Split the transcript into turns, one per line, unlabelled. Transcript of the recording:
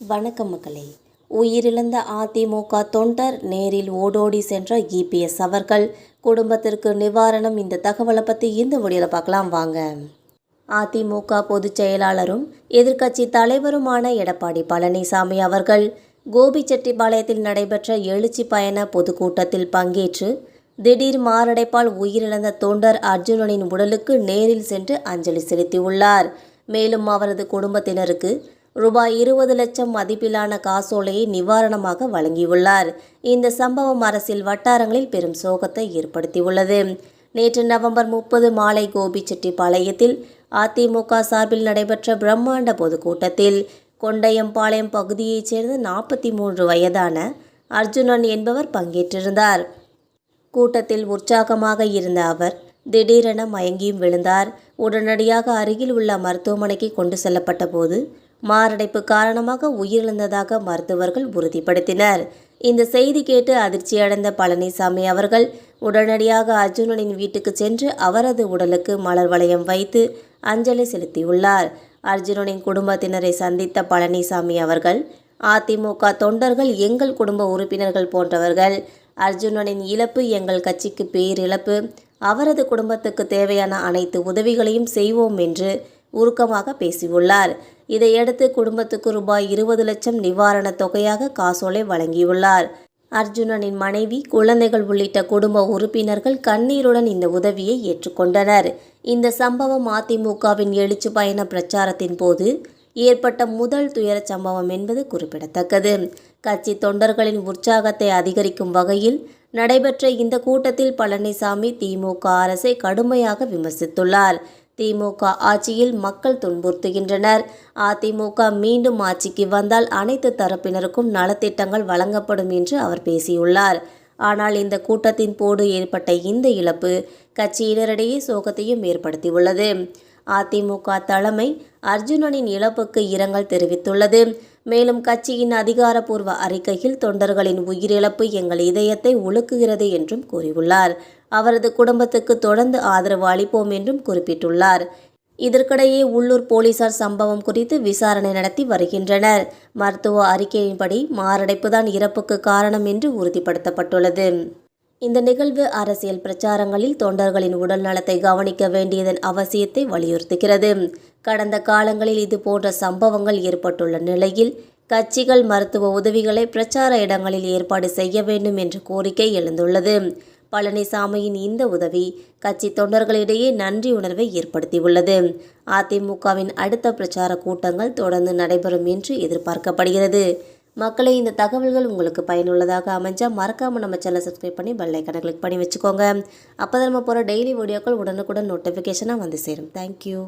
வணக்கம் மக்களே. உயிரிழந்த அதிமுக தொண்டர் நேரில் ஓடோடி சென்ற இபிஎஸ் அவர்கள். குடும்பத்திற்கு நிவாரணம் இந்த தகவலை பற்றி இந்த வழியில் பார்க்கலாம் வாங்க. அதிமுக பொதுச் செயலாளரும் எதிர்க்கட்சி தலைவருமான எடப்பாடி பழனிசாமி அவர்கள் கோபிச்செட்டிப்பாளையத்தில் நடைபெற்ற எழுச்சி பயண பொதுக்கூட்டத்தில் பங்கேற்று திடீர் மாரடைப்பால் உயிரிழந்த தொண்டர் அர்ஜுனனின் உடலுக்கு நேரில் சென்று அஞ்சலி செலுத்தியுள்ளார். மேலும் அவரது குடும்பத்தினருக்கு ரூபாய் இருபது லட்சம் மதிப்பிலான காசோலையை நிவாரணமாக வழங்கியுள்ளார். இந்த சம்பவம் அரசியல் வட்டாரங்களில் பெரும் சோகத்தை ஏற்படுத்தியுள்ளது. நேற்று நவம்பர் முப்பது மாலை கோபிச்செட்டிப்பாளையத்தில் அதிமுக சார்பில் நடைபெற்ற பிரம்மாண்ட பொதுக்கூட்டத்தில் கொண்டையம்பாளையம் பகுதியைச் சேர்ந்த நாற்பத்தி மூன்று வயதான அர்ஜுனன் என்பவர் பங்கேற்றிருந்தார். கூட்டத்தில் உற்சாகமாக இருந்த அவர் திடீரென மயங்கியும் விழுந்தார். உடனடியாக அருகில் உள்ள மருத்துவமனைக்கு கொண்டு செல்லப்பட்ட போது மாரடைப்பு காரணமாக உயிரிழந்ததாக மருத்துவர்கள் உறுதிப்படுத்தினர். இந்த செய்தி கேட்டு அதிர்ச்சியடைந்த பழனிசாமி அவர்கள் உடனடியாக அர்ஜுனனின் வீட்டுக்கு சென்று அவரது உடலுக்கு மலர் வளையம் வைத்து அஞ்சலி செலுத்தியுள்ளார். அர்ஜுனனின் குடும்பத்தினரை சந்தித்த பழனிசாமி அவர்கள் அதிமுக தொண்டர்கள் எங்கள் குடும்ப உறுப்பினர்கள் போன்றவர்கள் அர்ஜுனனின் இழப்பு எங்கள் கட்சிக்கு பேரிழப்பு அவரது குடும்பத்துக்கு தேவையான அனைத்து உதவிகளையும் செய்வோம் என்று உருக்கமாக பேசியுள்ளார். இதையடுத்து குடும்பத்துக்கு ரூபாய் இருபது லட்சம் நிவாரணத் தொகையாக காசோலை வழங்கியுள்ளார். அர்ஜுனனின் மனைவி குழந்தைகள் உள்ளிட்ட குடும்ப உறுப்பினர்கள் கண்ணீருடன் இந்த உதவியை ஏற்றுக்கொண்டனர். இந்த சம்பவம் அதிமுகவின் எழுச்சி பயண பிரச்சாரத்தின் போது ஏற்பட்ட முதல் துயரச் சம்பவம் என்பது குறிப்பிடத்தக்கது. கட்சி தொண்டர்களின் உற்சாகத்தை அதிகரிக்கும் வகையில் நடைபெற்ற இந்த கூட்டத்தில் பழனிசாமி திமுக அரசை கடுமையாக விமர்சித்துள்ளார். திமுக ஆட்சியில் மக்கள் துன்புறுத்துகின்றனர். அதிமுக மீண்டும் ஆட்சிக்கு வந்தால் அனைத்து தரப்பினருக்கும் நலத்திட்டங்கள் வழங்கப்படும் என்று அவர் பேசியுள்ளார். ஆனால் இந்த கூட்டத்தின் போது ஏற்பட்ட இந்த இழப்பு கட்சியினரிடையே சோகத்தையும் ஏற்படுத்தியுள்ளது. அதிமுக தலைமை அர்ஜுனனின் இழப்புக்கு இரங்கல் தெரிவித்துள்ளது. மேலும் கட்சியின் அதிகாரப்பூர்வ அறிக்கையில் தொண்டர்களின் உயிரிழப்பு எங்கள் இதயத்தை உலுக்குகிறது என்றும் கூறியுள்ளார். அவரது குடும்பத்துக்கு தொடர்ந்து ஆதரவு அளிப்போம் என்றும் குறிப்பிட்டுள்ளார். இதற்கிடையே உள்ளூர் போலீசார் சம்பவம் குறித்து விசாரணை நடத்தி வருகின்றனர். மருத்துவ அறிக்கையின்படி மாரடைப்புதான் இறப்புக்கு காரணம் என்று உறுதிப்படுத்தப்பட்டுள்ளது. இந்த நிகழ்வு அரசியல் பிரச்சாரங்களில் தொண்டர்களின் உடல் நலத்தை கவனிக்க வேண்டியதன் அவசியத்தை வலியுறுத்துகிறது. கடந்த காலங்களில் இது போன்ற சம்பவங்கள் ஏற்பட்டுள்ள நிலையில் கட்சிகள் மருத்துவ உதவிகளை பிரச்சார இடங்களில் ஏற்பாடு செய்ய வேண்டும் என்ற கோரிக்கை எழுந்துள்ளது. பழனிசாமியின் இந்த உதவி கட்சி தொண்டர்களிடையே நன்றி உணர்வை ஏற்படுத்தியுள்ளது. அதிமுகவின் அடுத்த பிரச்சார கூட்டங்கள் தொடர்ந்து நடைபெறும் என்று எதிர்பார்க்கப்படுகிறது. மக்களே இந்த தகவல்கள் உங்களுக்கு பயனுள்ளதாக அமைஞ்சால் மறக்காமல் நம்ம சேனலை சப்ஸ்கிரைப் பண்ணி பெல் ஐக்கனை கிளிக் பண்ணி வச்சுக்கோங்க. அப்போ தான் நம்ம போகிற டெய்லி வீடியோக்கள் உடனுக்குடன் நோட்டிஃபிகேஷனாக வந்து சேரும். தேங்க்யூ